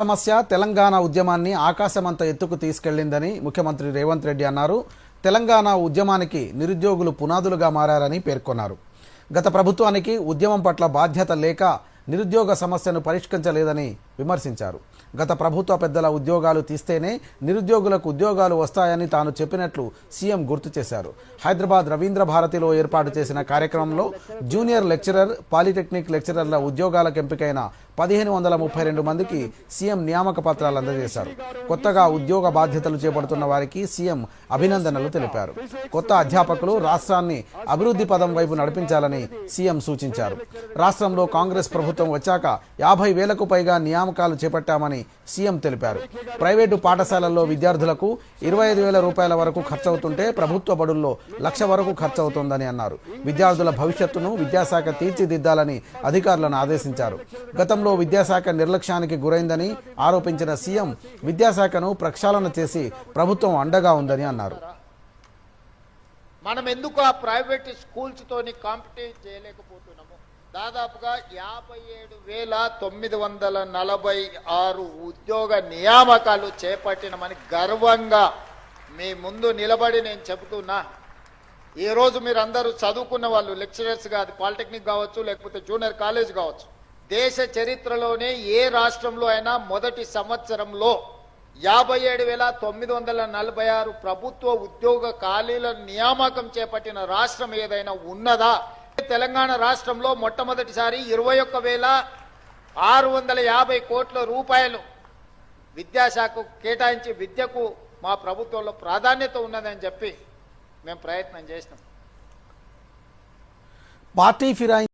సమస్య తెలంగాణ ఉద్యమాన్ని ఆకాశమంత ఎత్తుకు తీసుకెళ్ళిందని ముఖ్యమంత్రి రేవంత్ రెడ్డి అన్నారు. తెలంగాణ ఉద్యమానికి నిరుద్యోగులు పునాదులుగా మారారని పేర్కొన్నారు. గత ప్రభుత్వానికి ఉద్యమం పట్ల బాధ్యత లేక నిరుద్యోగ సమస్యను పరిష్కరించలేదని విమర్శించారు. గత ప్రభుత్వ పెద్దల ఉద్యోగాలు తీస్తేనే నిరుద్యోగులకు ఉద్యోగాలు వస్తాయని తాను చెప్పినట్లు సీఎం గుర్తు చేశారు. హైదరాబాద్ రవీంద్ర భారతిలో ఏర్పాటు చేసిన కార్యక్రమంలో జూనియర్ లెక్చరర్ పాలిటెక్నిక్ లెక్చరర్ల ఉద్యోగాలకు ఎంపికైన పదిహేను వందల ముప్పై రెండు మందికి సీఎం నియామక పత్రాలు అందజేశారు. కొత్తగా ఉద్యోగ బాధ్యతలు చేపడుతున్న వారికి సీఎం అభినందనలు తెలిపారు. కొత్త అధ్యాపకులు రాష్ట్రాన్ని అభివృద్ధి పదం వైపు నడిపించాలని సీఎం సూచించారు. రాష్ట్రంలో కాంగ్రెస్ ప్రభుత్వం వచ్చాక యాభై వేలకు పైగా నియామకాలు చేపట్టామని సీఎం తెలిపారు. ప్రైవేటు పాఠశాలల్లో విద్యార్థులకు ఇరవై ఐదు వేల రూపాయల వరకు ఖర్చవుతుంటే ప్రభుత్వ బడుల్లో లక్ష వరకు ఖర్చవుతోందని అన్నారు. విద్యార్థుల భవిష్యత్తును విద్యాశాఖ తీర్చిదిద్దాలని అధికారులను ఆదేశించారు. గతంలో విద్యాశాఖ నిర్లక్ష్యానికి గురైందని ఆరోపించిన సీఎం విద్యాశాఖను ప్రక్షాళన చేసి ప్రభుత్వం అండగా ఉందని అన్నారు. మనం ఎందుకు ఆ ప్రైవేట్ స్కూల్స్తో తోని చేయలేకపోతున్నాము? దాదాపుగా యాభై ఏడు వేల తొమ్మిది వందల నలభై ఆరు ఉద్యోగ నియామకాలు చేపట్టినమని గర్వంగా మీ ముందు నిలబడి నేను చెబుతున్నా. ఈరోజు రోజు మీరు అందరూ చదువుకున్న వాళ్ళు లెక్చరర్స్ కాదు పాలిటెక్నిక్ కావచ్చు లేకపోతే జూనియర్ కాలేజ్ కావచ్చు దేశ చరిత్రలోనే ఏ రాష్ట్రంలో అయినా మొదటి సంవత్సరంలో యాభై ఏడు వేల తొమ్మిది వందల నలభై ఆరు ప్రభుత్వ ఉద్యోగ ఖాళీల నియామకం చేపట్టిన రాష్ట్రం ఏదైనా ఉన్నదా? తెలంగాణ రాష్ట్రంలో మొట్టమొదటిసారి ఇరవై ఒక్క వేల ఆరు వందల యాభై కోట్ల రూపాయలు విద్యాశాఖకు కేటాయించి విద్యకు మా ప్రభుత్వంలో ప్రాధాన్యత ఉన్నదని చెప్పి మేము ప్రయత్నం చేసినాం. పార్టీ ఫిరాయి